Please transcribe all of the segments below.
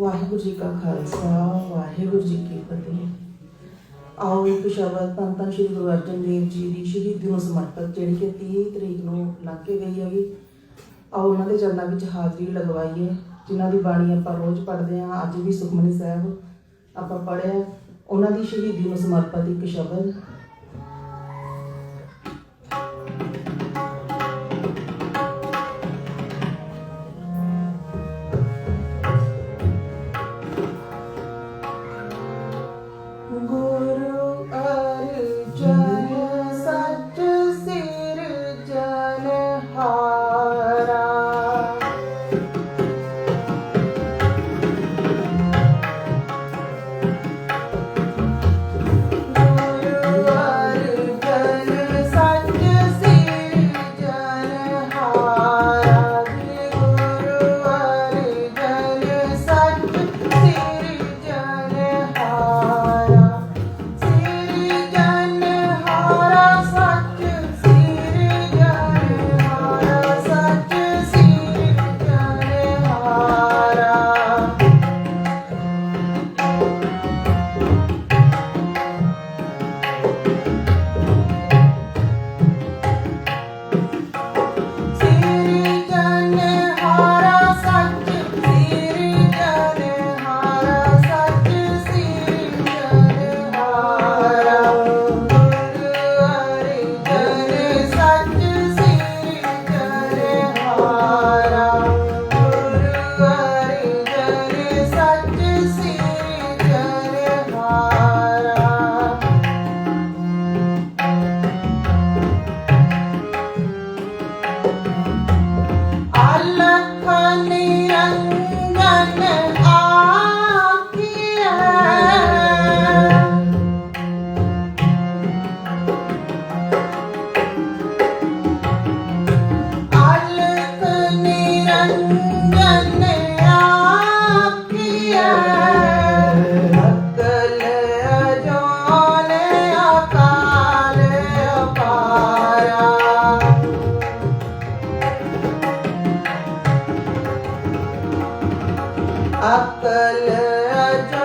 ਵਾਹਿਗੁਰੂ ਜੀ ਕਾ ਖਾਲਸਾ, ਵਾਹਿਗੁਰੂ ਜੀ ਕੀ ਫਤਿਹ। ਆਓ ਇੱਕ ਸ਼ਬਦ ਤਾਂ ਧੰਨ ਸ਼੍ਰੀ ਗੁਰੂ ਅਰਜਨ ਦੇਵ ਜੀ ਦੀ ਸ਼ਹੀਦੀ ਨੂੰ ਸਮਰਪਿਤ, ਜਿਹੜੀ ਕਿ 30 ਤਰੀਕ ਨੂੰ ਲੱਗ ਕੇ ਗਈ ਹੈਗੀ। ਆਓ ਉਹਨਾਂ ਦੇ ਚਰਨਾਂ ਵਿੱਚ ਹਾਜ਼ਰੀ ਲਗਵਾਈਏ, ਜਿਨ੍ਹਾਂ ਦੀ ਬਾਣੀ ਆਪਾਂ ਰੋਜ਼ ਪੜ੍ਹਦੇ ਹਾਂ, ਅੱਜ ਵੀ ਸੁਖਮਨੀ ਸਾਹਿਬ ਆਪਾਂ ਪੜ੍ਹਿਆ। ਉਹਨਾਂ ਦੀ ਸ਼ਹੀਦੀ ਨੂੰ ਸਮਰਪਿਤ ਇੱਕ ਸ਼ਬਦ time. 嗯。अतल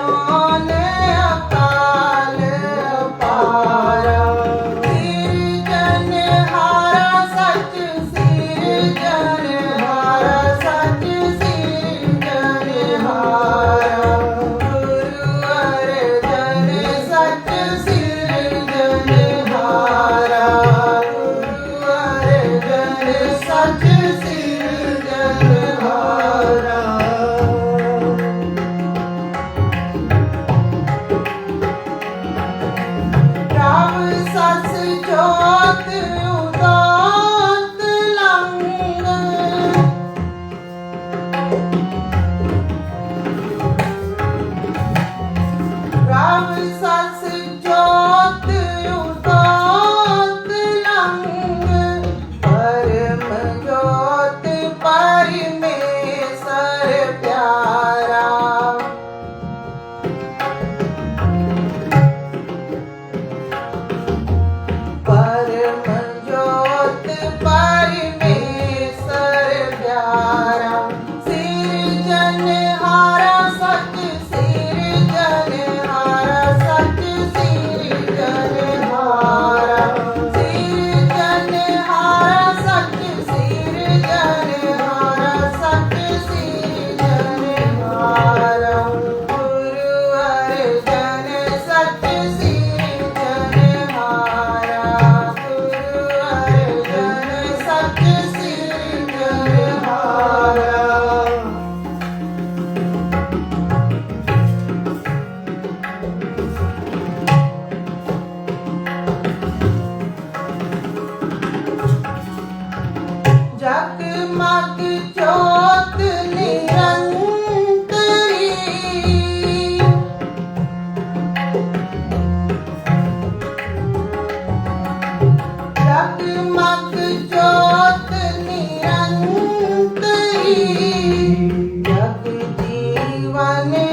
Money.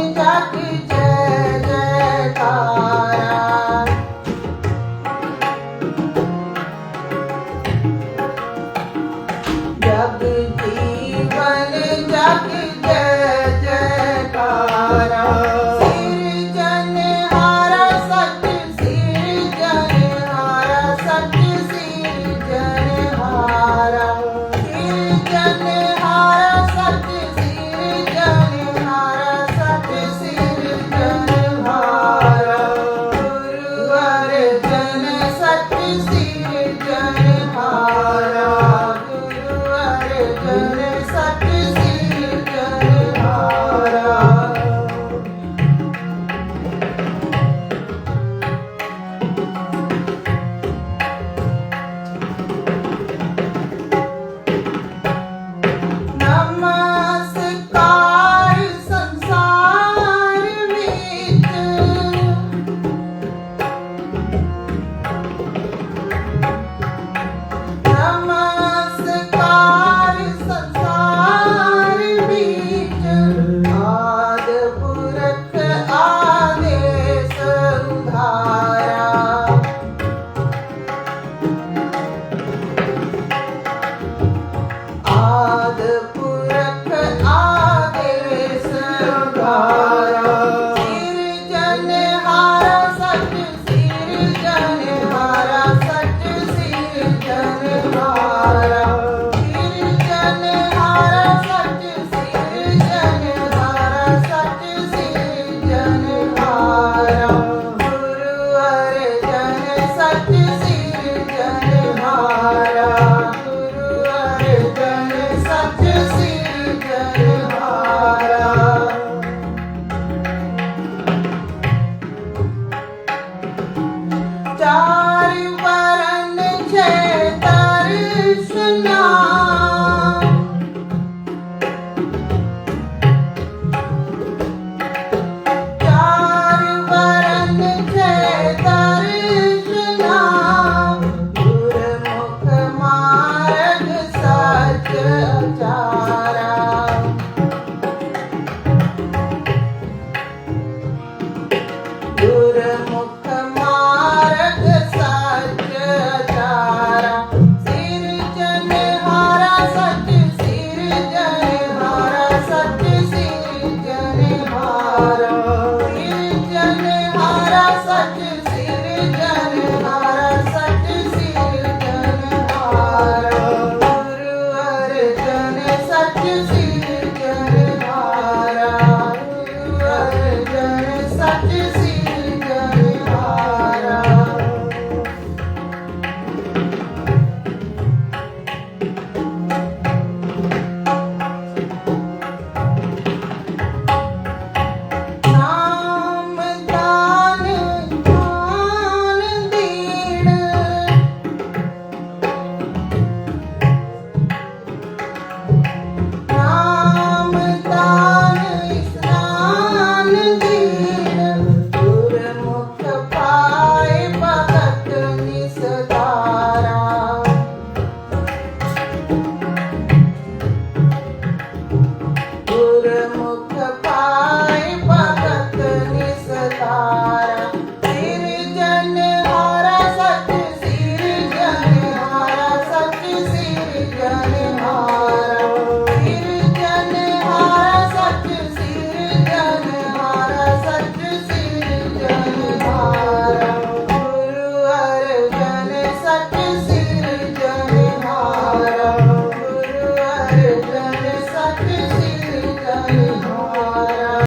তোর মতো